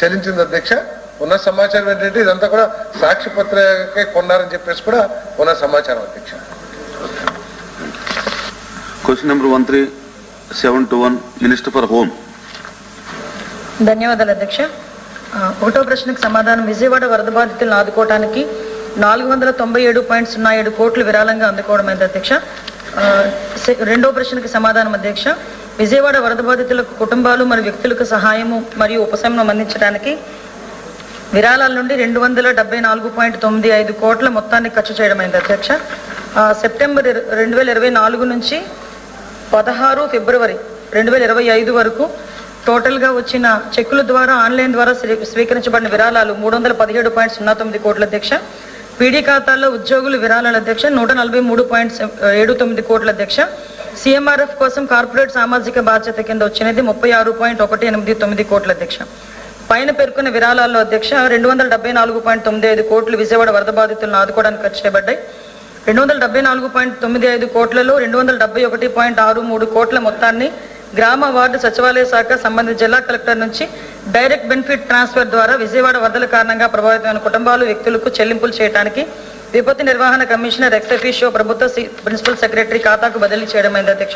చెల్లించింది అధ్యక్ష. ఉన్న సమాచారం ఏంటంటే ఇదంతా కూడా సాక్షి పత్రికే కొన్నారని చెప్పేసి కూడా ఉన్న సమాచారం అధ్యక్ష. Question number one three seven two one minister for home ధన్యవాదాలు అధ్యక్ష. ఒకటో ప్రశ్నకు సమాధానం విజయవాడ వరద బాధితులను ఆదుకోవడానికి నాలుగు వందల తొంభై ఏడు పాయింట్ సున్నా ఏడు కోట్లు విరాళంగా అందుకోవడమైంది అధ్యక్ష? రెండో ప్రశ్నకు సమాధానం అధ్యక్ష. విజయవాడ వరద బాధితులకు కుటుంబాలు మరియు వ్యక్తులకు సహాయము మరియు ఉపశమనం అందించడానికి విరాళాల నుండి రెండు వందల డెబ్బై నాలుగు పాయింట్ తొమ్మిది ఐదు కోట్ల మొత్తాన్ని ఖర్చు చేయడమైంది అధ్యక్ష. సెప్టెంబర్ రెండు వేల ఇరవై నాలుగు నుంచి పదహారు ఫిబ్రవరి రెండు వేల ఇరవై ఐదు వరకు టోటల్గా వచ్చిన చెక్కుల ద్వారా ఆన్లైన్ ద్వారా స్వీ- స్వీకరించబడిన విరాళాలు మూడు వందల పదిహేడు పాయింట్ సున్నా తొమ్మిది కోట్ల అధ్యక్ష. పీడీ ఖాతాల్లో ఉద్యోగులు విరాళాల అధ్యక్ష నూట నలభై మూడు పాయింట్ ఏడు తొమ్మిది కోట్ల అధ్యక్ష. సీఎంఆర్ఎఫ్ కోసం కార్పొరేట్ సామాజిక బాధ్యత కింద వచ్చినది ముప్పై ఆరు పాయింట్ ఒకటి ఎనిమిది తొమ్మిది కోట్ల అధ్యక్ష. పైన పేర్కొన్న విరాళాల్లో అధ్యక్ష రెండు వందల డెబ్బై నాలుగు పాయింట్ తొమ్మిది ఐదు కోట్లు విజయవాడ వరద బాధితులను ఆదుకోవడానికి ఖర్చు చేయబడ్డాయి. రెండు వందల డెబ్బై నాలుగు పాయింట్ తొమ్మిది ఐదు కోట్లలో రెండు వందల డెబ్బై ఒకటి పాయింట్ ఆరు మూడు కోట్ల మొత్తాన్ని గ్రామ వార్డు సచివాలయ శాఖ సంబంధిత జిల్లా కలెక్టర్ నుంచి డైరెక్ట్ బెనిఫిట్ ట్రాన్స్ఫర్ ద్వారా విజయవాడ వరదల కారణంగా ప్రభావితమైన కుటుంబాలు వ్యక్తులకు చెల్లింపులు చేయడానికి విపత్తు నిర్వహణ కమిషనర్ ఎక్స్ అఫీషియో ప్రభుత్వ సి- ప్రిన్సిపల్ సెక్రటరీ ఖాతాకు బదిలీ చేయడమైంది అధ్యక్ష.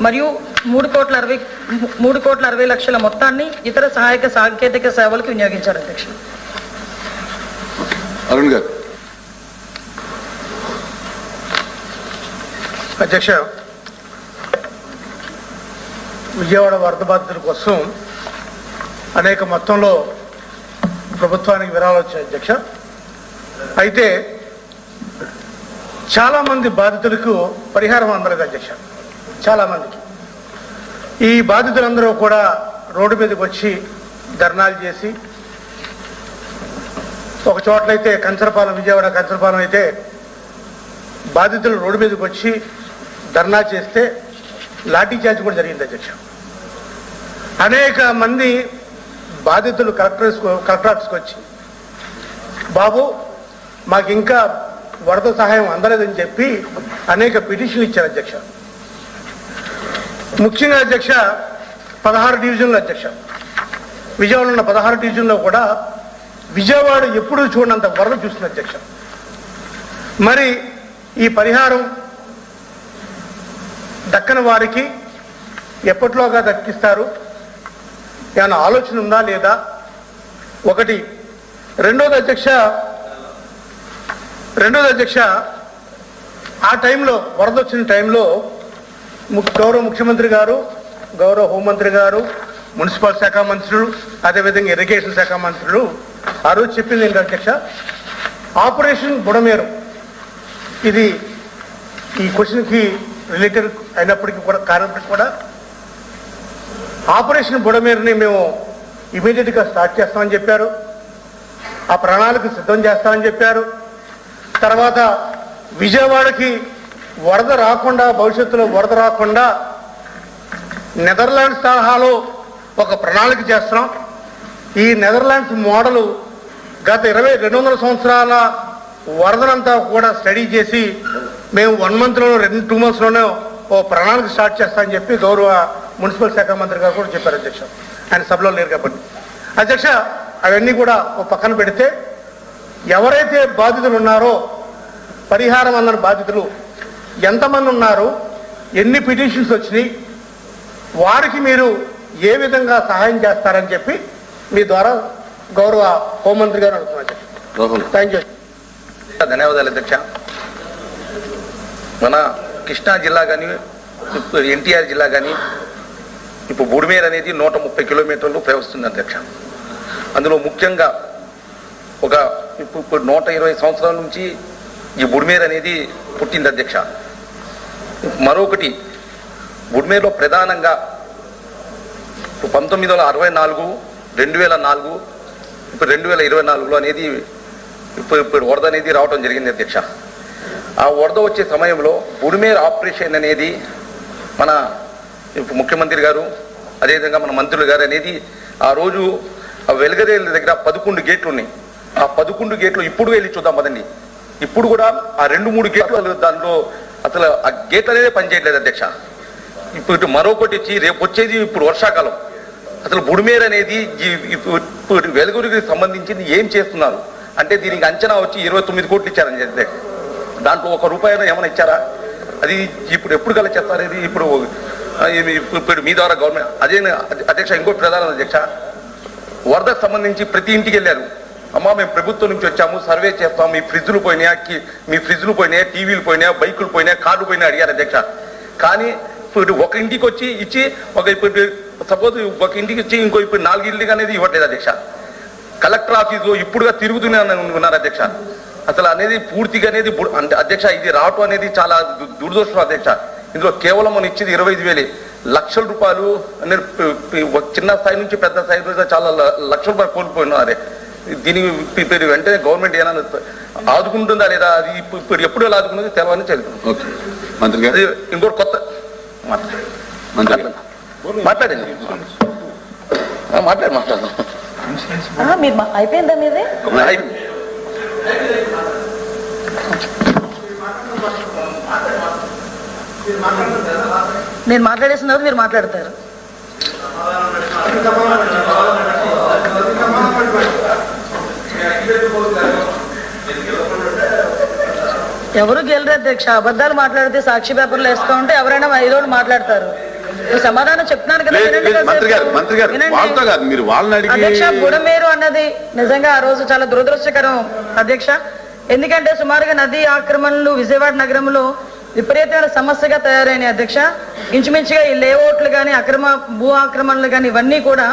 మరియు మూడు కోట్ల అరవై మూడు కోట్ల అరవై లక్షల మొత్తాన్ని ఇతర సహాయక సాంకేతిక సేవలకు వినియోగించారు అధ్యక్ష. అరుణ్ గారు. అధ్యక్ష విజయవాడ వరద బాధితుల కోసం అనేక మొత్తంలో ప్రభుత్వానికి విరాళాలు వచ్చాయి అధ్యక్ష. అయితే చాలామంది బాధితులకు పరిహారం అందలేదు అధ్యక్ష. చాలామందికి. ఈ బాధితులందరూ కూడా రోడ్డు మీదకి వచ్చి ధర్నాలు చేసి ఒక చోట్లయితే కంచరపాలెం విజయవాడ కంచరపాలెం అయితే బాధితులు రోడ్డు మీదకి వచ్చి ధర్నా చేస్తే లాఠీ చార్జ్ కూడా జరిగింది అధ్యక్ష. అనేక మంది బాధితులు కలెక్టర్స్ కలెక్టరేట్స్కి వచ్చి బాబు మాకు ఇంకా వరద సహాయం అందలేదని చెప్పి అనేక పిటిషన్లు ఇచ్చారు అధ్యక్ష. ముఖ్యంగా అధ్యక్ష పదహారు డివిజన్లు అధ్యక్ష. విజయవాడలో ఉన్న పదహారు డివిజన్లో కూడా విజయవాడ ఎప్పుడూ చూడనంత వరద చూస్తుంది అధ్యక్ష. మరి ఈ పరిహారం దక్కని వారికి ఎప్పట్లోగా దక్కిస్తారు? ఏమైనా ఆలోచన ఉందా లేదా? ఒకటి. రెండోది అధ్యక్ష రెండోది అధ్యక్ష ఆ టైంలో వరద వచ్చిన టైంలో ము- గౌరవ ముఖ్యమంత్రి గారు గౌరవ హోంమంత్రి గారు మున్సిపల్ శాఖ మంత్రులు అదేవిధంగా ఇరిగేషన్ శాఖ మంత్రులు ఆ రోజు చెప్పింది ఏంటి అధ్యక్ష? ఆపరేషన్ బుడమేరు. ఇది ఈ క్వశ్చన్కి రిలేటెడ్ అయినప్పటికీ కూడా కానప్పటికీ కూడా ఆపరేషన్ బుడమేరుని మేము ఇమీడియట్గా స్టార్ట్ చేస్తామని చెప్పారు. ఆ ప్రణాళిక సిద్ధం చేస్తామని చెప్పారు. తర్వాత విజయవాడకి వరద రాకుండా భవిష్యత్తులో వరద రాకుండా నెదర్లాండ్స్ తరహాలో ఒక ప్రణాళిక చేస్తున్నాం. ఈ నెదర్లాండ్స్ మోడలు గత ఇరవై రెండు వందల సంవత్సరాల వరదనంతా కూడా స్టడీ చేసి మేము వన్ మంత్లోనో రెండు టూ మంత్స్లోనే ఓ ప్రణాళిక స్టార్ట్ చేస్తామని చెప్పి గౌరవ మున్సిపల్ శాఖ మంత్రి గారు కూడా చెప్పారు అధ్యక్ష. ఆయన సభలో లేరు కాబట్టి. అధ్యక్ష అవన్నీ కూడా ఓ పక్కన పెడితే ఎవరైతే బాధితులు ఉన్నారో పరిహారం అన్న బాధితులు ఎంతమంది ఉన్నారు ఎన్ని పిటిషన్స్ వచ్చినాయి వారికి మీరు ఏ విధంగా సహాయం చేస్తారని చెప్పి మీ ద్వారా గౌరవ హోంమంత్రి గారు అడుగుతున్నారు థ్యాంక్ యూ ధన్యవాదాలు అధ్యక్ష. మన కృష్ణా జిల్లా కానీ ఎన్టీఆర్ జిల్లా కానీ ఇప్పుడు బుడిమేర్ అనేది నూట ముప్పై కిలోమీటర్లు ప్రవహిస్తుంది అధ్యక్ష. అందులో ముఖ్యంగా ఒక ఇప్పుడు ఇప్పుడు నూట ఇరవై సంవత్సరాల నుంచి ఈ బుడిమేర్ అనేది పుట్టింది అధ్యక్ష. మరొకటి బుడిమేర్లో ప్రధానంగా పంతొమ్మిది వందల అరవై నాలుగు రెండు వేల నాలుగు ఇప్పుడు రెండు వేల ఇరవై నాలుగులో అనేది ఇప్పుడు ఇప్పుడు వరద అనేది రావడం జరిగింది అధ్యక్ష. ఆ వరద వచ్చే సమయంలో బుడిమేర్ ఆపరేషన్ అనేది మన ముఖ్యమంత్రి గారు అదేవిధంగా మన మంత్రులు గారు అనేది ఆ రోజు ఆ దగ్గర పదకొండు గేట్లు ఉన్నాయి. ఆ పదకొండు గేట్లు ఇప్పుడు వెళ్ళి చూద్దాం పదండి. ఇప్పుడు కూడా ఆ రెండు మూడు గేట్లు దానిలో అసలు ఆ గేట్ అనేది పనిచేయట్లేదు అధ్యక్ష. ఇప్పుడు ఇటు మరొకటి వచ్చి రేపు వచ్చేది ఇప్పుడు వర్షాకాలం. అసలు బుడిమేర్ అనేది ఇప్పుడు వెలుగురికి సంబంధించింది ఏం చేస్తున్నారు? అంటే దీనికి అంచనా వచ్చి ఇరవై తొమ్మిది కోట్లు ఇచ్చారని చెప్పి దాంట్లో ఒక రూపాయి ఏమైనా ఇచ్చారా? అది ఇప్పుడు ఎప్పుడు కల చేస్తారు? ఇది ఇప్పుడు ఇప్పుడు మీ ద్వారా గవర్నమెంట్ అదే అధ్యక్ష ఇంకోటి ప్రధాన అధ్యక్ష. వరదకు సంబంధించి ప్రతి ఇంటికి వెళ్ళారు. అమ్మా మేము ప్రభుత్వం నుంచి వచ్చాము సర్వే చేస్తాం మీ ఫ్రిడ్జ్లు పోయినాయా మీ ఫ్రిడ్జ్లు పోయినాయా టీవీలు పోయినాయా బైకులు పోయినాయా కార్లు పోయినా అడిగారు అధ్యక్ష. కానీ ఇప్పుడు ఒక ఇంటికి వచ్చి ఇచ్చి ఒక ఇప్పుడు సపోజ్ ఒక ఇంటికి వచ్చి ఇంకో ఇప్పుడు నాలుగు ఇంటికి అనేది ఇవ్వట్లేదు అధ్యక్ష. కలెక్టర్ ఆఫీసు ఇప్పుడుగా తిరుగుతూనే ఉన్నారు అధ్యక్ష. అసలు అనేది పూర్తిగా అనేది అంటే అధ్యక్ష ఇది రావటం అనేది చాలా దురదృష్టం అధ్యక్ష. ఇందులో కేవలం మనం ఇచ్చేది ఇరవై ఐదు వేలే. లక్షల రూపాయలు చిన్న స్థాయి నుంచి పెద్ద స్థాయి నుంచి చాలా లక్షల రూపాయలు కోల్పోయినారే దీనికి ఇప్పు- ఇప్పుడు వెంటనే గవర్నమెంట్ ఏమైనా ఆదుకుంటుందా లేదా అది ఇప్పు- ఇప్పుడు ఎప్పుడు ఎలా ఆదుకున్నది తెలవని చెల్లుతుంది ఓకే. మంత్రి గారు? అది ఇంకోటి కొత్త. మాట్లాడండి. మాట్లాడు మాట్లాడు. ఆ, మీరు మా- అయిపోయిందా మీది? నేను మాట్లాడేసిన తర్వాత మీరు మాట్లాడతారు. ఎవరు గెలరు అధ్యక్ష? అబద్ధాలు మాట్లాడితే సాక్షి పేపర్లు వేస్తూ ఉంటే ఎవరైనా ఏదో మాట్లాడతారు. సమాధానం చెప్తున్నాను కదా లేదు, వినండి లేదు, మంత్రి గారు కాసేపు. మంత్రి గారు వినండి. వాళ్ళతో కాదు మీరు వాళ్ళని అడిగి అధ్యక్ష బుడమేరు అన్నది నిజంగా ఆ రోజు చాలా దురదృష్టకరం అధ్యక్ష. ఎందుకంటే సుమారుగా నదీ ఆక్రమణలు విజయవాడ నగరంలో విపరీతమైన సమస్యగా తయారైన అధ్యక్ష. ఇంచుమించుగా ఈ లేఅవుట్లు కానీ అక్రమ భూ ఆక్రమణలు కానీ ఇవన్నీ కూడా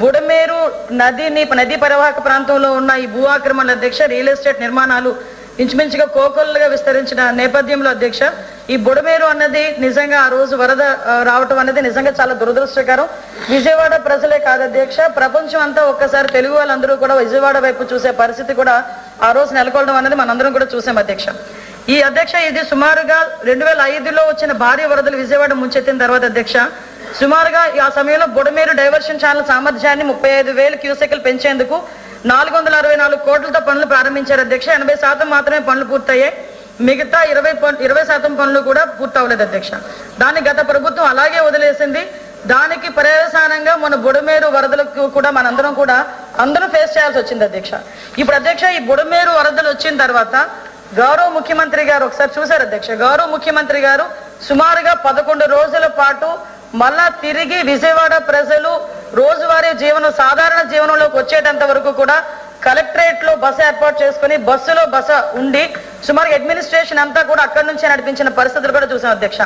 బుడమేరు నదిని నదీ పరివాహక ప్రాంతంలో ఉన్న ఈ భూ ఆక్రమణల అధ్యక్ష రియల్ ఎస్టేట్ నిర్మాణాలు ఇంచుమించుగా కోకొల్లుగా విస్తరించిన నేపథ్యంలో అధ్యక్ష ఈ బుడమేరు అన్నది నిజంగా ఆ రోజు వరద రావటం అనేది నిజంగా చాలా దురదృష్టకరం. విజయవాడ ప్రజలే కాదు అధ్యక్ష ప్రపంచం అంతా ఒక్కసారి తెలుగు వాళ్ళందరూ కూడా విజయవాడ వైపు చూసే పరిస్థితి కూడా ఆ రోజు నెలకొల్డం అనేది మనందరం కూడా చూసాం అధ్యక్ష. ఈ అధ్యక్ష ఇది సుమారుగా రెండు వేల ఐదులో వచ్చిన భారీ వరదలు విజయవాడ ముంచెత్తిన తర్వాత అధ్యక్ష. సుమారుగా ఆ సమయంలో బుడమేరు డైవర్షన్ ఛానల్ సామర్థ్యాన్ని ముప్పై ఐదు వేలు క్యూసెక్లు పెంచేందుకు నాలుగు వందల అరవై నాలుగు కోట్లతో పనులు ప్రారంభించారు అధ్యక్ష. ఎనభై శాతం మాత్రమే పనులు పూర్తయ్యాయి. మిగతా ఇరవై ఇరవై శాతం పనులు కూడా పూర్తవలేదు అధ్యక్ష. దాన్ని గత ప్రభుత్వం అలాగే వదిలేసింది. దానికి పర్యవసానంగా మన బుడమేరు వరదలకు కూడా మనందరం కూడా అందరం ఫేస్ చేయాల్సి వచ్చింది అధ్యక్ష. ఇప్పుడు అధ్యక్ష ఈ బుడమేరు వరదలు వచ్చిన తర్వాత గౌరవ ముఖ్యమంత్రి గారు ఒకసారి చూశారు అధ్యక్ష. గౌరవ ముఖ్యమంత్రి గారు సుమారుగా పదకొండు రోజుల పాటు మళ్ళా తిరిగి విజయవాడ ప్రజలు రోజువారీ జీవనం సాధారణ జీవనంలోకి వచ్చేటంత వరకు కూడా కలెక్టరేట్లో బస ఏర్పాటు చేసుకుని బస్సులో బస ఉండి సుమారు అడ్మినిస్ట్రేషన్ అంతా కూడా అక్కడి నుంచే నడిపించిన పరిస్థితులు కూడా చూసాం అధ్యక్ష.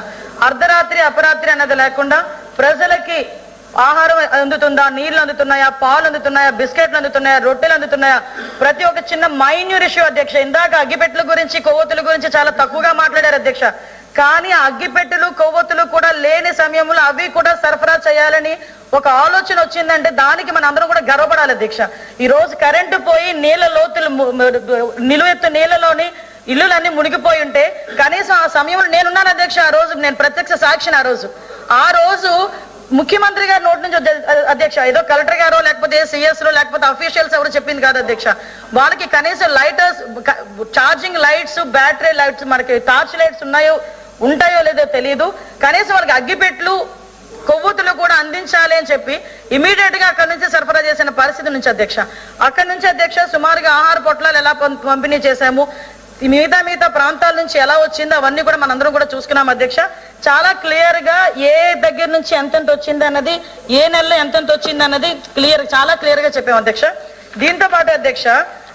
అర్ధరాత్రి అపరాత్రి అన్నది లేకుండా ప్రజలకి ఆహారం అందుతుందా నీళ్ళు అందుతున్నాయా పాలు అందుతున్నాయా బిస్కెట్లు అందుతున్నాయా రొట్టెలు అందుతున్నాయా? ప్రతి ఒక్క చిన్న మైన్యూర్ ఇష్యూ అధ్యక్ష ఇందాక అగ్గిపెట్టెల గురించి కొవ్వొత్తుల గురించి చాలా తక్కువగా మాట్లాడారు అధ్యక్ష. కానీ అగ్గిపెట్టెలు కొవ్వొత్తులు కూడా లేని సమయంలో అవి కూడా సరఫరా చేయాలని ఒక ఆలోచన వచ్చిందంటే దానికి మన అందరం కూడా గర్వపడాలి అధ్యక్ష. ఈ రోజు కరెంటు పోయి నీళ్ళ లోతులు నిలువెత్తు నీళ్ళలోని ఇల్లులన్నీ మునిగిపోయి ఉంటే కనీసం ఆ సమయంలో నేనున్నాను అధ్యక్ష ఆ రోజు నేను ప్రత్యక్ష సాక్షిని ఆ రోజు. ఆ రోజు ముఖ్యమంత్రి గారి నోటి నుంచి అధ్యక్ష ఏదో కలెక్టర్ గారో లేకపోతే సిఎస్లో లేకపోతే అఫీషియల్స్ ఎవరు చెప్పింది కాదు అధ్యక్ష. వాళ్ళకి కనీసం lighters charging lights battery lights మనకి టార్చ్ లైట్స్ ఉన్నాయో ఉంటాయో లేదో తెలియదు కనీసం వాళ్ళకి అగ్గిపెట్లు కొవ్వొత్తులు కూడా అందించాలి అని చెప్పి ఇమీడియట్గా అక్కడి నుంచి సరఫరా చేసిన పరిస్థితి నుంచి అధ్యక్ష. అక్కడి నుంచి అధ్యక్ష సుమారుగా ఆహార పొట్లాలు ఎలా పంపిణీ చేశాము మిగతా మిగతా ప్రాంతాల నుంచి ఎలా వచ్చిందో అవన్నీ కూడా మనందరం కూడా చూసుకున్నాం అధ్యక్ష. చాలా క్లియర్గా ఏ దగ్గర నుంచి ఎంతెంత వచ్చింది అన్నది ఏ నెలలో ఎంతెంత వచ్చింది అన్నది క్లియర్ చాలా క్లియర్గా చెప్పాం అధ్యక్ష. దీంతో పాటు అధ్యక్ష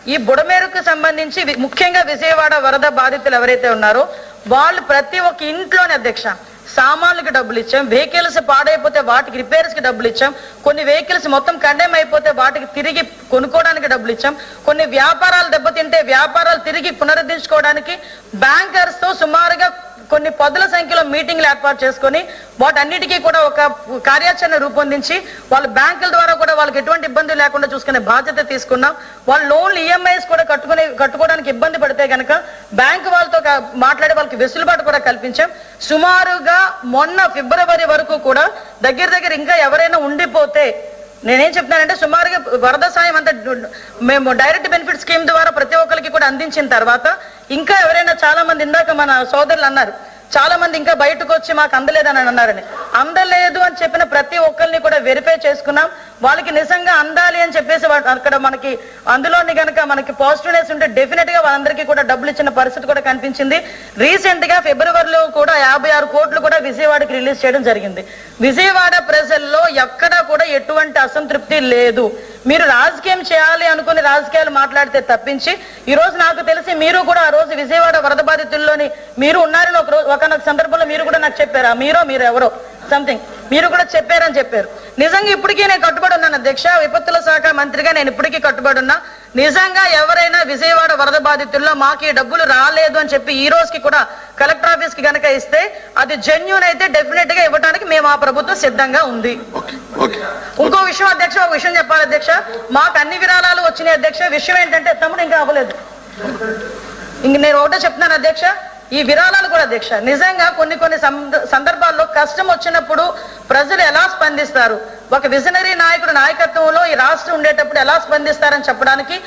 ఈ బుడమేరుకు సంబంధించి వి- ముఖ్యంగా విజయవాడ వరద బాధితులు ఎవరైతే ఉన్నారో వాళ్ళు ప్రతి ఒక్క ఇంట్లోనే అధ్యక్ష సామాన్లకు డబ్బులు ఇచ్చాం వెహికల్స్ పాడైపోతే వాటికి రిపేర్స్కి డబ్బులు ఇచ్చాం కొన్ని వెహికల్స్ మొత్తం కండెమ్ అయిపోతే వాటికి తిరిగి కొనుక్కోవడానికి డబ్బులు ఇచ్చాం కొన్ని వ్యాపారాలు దెబ్బతింటే వ్యాపారాలు తిరిగి పునరుద్ధరించుకోవడానికి బ్యాంకర్స్తో సుమారుగా కొన్ని పదుల సంఖ్యలో మీటింగ్లు ఏర్పాటు చేసుకొని వాటన్నిటికీ కూడా ఒక కార్యాచరణ రూపొందించి వాళ్ళ బ్యాంకుల ద్వారా కూడా వాళ్ళకి ఎటువంటి ఇబ్బంది లేకుండా చూసుకునే బాధ్యత తీసుకున్నాం. వాళ్ళ లోన్లు ఈఎంఐస్ కూడా కట్టుకునే కట్టుకోవడానికి ఇబ్బంది పడితే కనుక బ్యాంకు వాళ్ళతో మాట్లాడి వాళ్ళకి వెసులుబాటు కూడా కల్పించాం. సుమారుగా మొన్న ఫిబ్రవరి వరకు కూడా దగ్గర దగ్గర ఇంకా ఎవరైనా ఉండిపోతే నేనేం చెప్తున్నానంటే సుమారుగా వరద సాయం అంతా మేము డైరెక్ట్ బెనిఫిట్ స్కీమ్ ద్వారా ప్రతి ఒక్కరికి కూడా అందించిన తర్వాత ఇంకా ఎవరైనా చాలా మంది ఇందాక మన సోదరులు అన్నారు చాలా మంది ఇంకా బయటకు వచ్చి మాకు అందలేదని అన్నారని. అందలేదు అని చెప్పిన కూడా వెరిఫై చేసుకున్నాం. వాళ్ళకి నిజంగా అందాలి అని చెప్పేసి అక్కడ మనకి అందులోని కనుక మనకి పాజిటివ్నెస్ ఉంటే డెఫినెట్గా వాళ్ళందరికీ కూడా డబ్బులు ఇచ్చిన పరిస్థితి కూడా కనిపించింది. రీసెంట్గా ఫిబ్రవరిలో కూడా యాభై ఆరు కోట్లు కూడా విజయవాడకి రిలీజ్ చేయడం జరిగింది. విజయవాడ ప్రజల్లో ఎక్కడా కూడా ఎటువంటి అసంతృప్తి లేదు. మీరు రాజకీయం చేయాలి అనుకుని రాజకీయాలు మాట్లాడితే తప్పించి ఈ రోజు నాకు తెలిసి మీరు కూడా ఆ రోజు విజయవాడ వరద బాధితుల్లోని మీరు ఉన్నారని ఒక రోజు ఒక సందర్భంలో మీరు కూడా నాకు చెప్పారా? మీరో మీరు ఎవరో సంథింగ్ మీరు కూడా చెప్పారని చెప్పారు. నిజంగా ఇప్పటికీ నేను కట్టుబడి ఉన్నాను. అధ్యక్ష విపత్తుల శాఖ మంత్రిగా నేను ఇప్పటికీ కట్టుబడి ఉన్నా. నిజంగా ఎవరైనా విజయవాడ వరద బాధితుల్లో మాకు ఈ డబ్బులు రాలేదు అని చెప్పి ఈ రోజుకి కూడా కలెక్టర్ ఆఫీస్కి గనక ఇస్తే అది జెన్యున్ అయితే డెఫినెట్గా ఇవ్వడానికి మేము ఆ ప్రభుత్వం సిద్ధంగా ఉంది. ఇంకో విషయం అధ్యక్ష ఒక విషయం చెప్పాలి అధ్యక్ష. మాకు అన్ని విరాళాలు వచ్చినాయి అధ్యక్ష. విషయం ఏంటంటే తమ్ముడు ఇంకా అవ్వలేదు. ఇంక నేను ఒకటే చెప్తున్నాను అధ్యక్ష. ఈ విరాళాలు కూడా దీక్ష. నిజంగా కొన్ని కొన్ని సంద- సందర్భాల్లో కష్టం వచ్చినప్పుడు ప్రజలు ఎలా స్పందిస్తారు? ఒక విజనరీ నాయకుడు నాయకత్వంలో ఈ రాష్ట్రం ఉండేటప్పుడు ఎలా స్పందిస్తారని చెప్పడానికి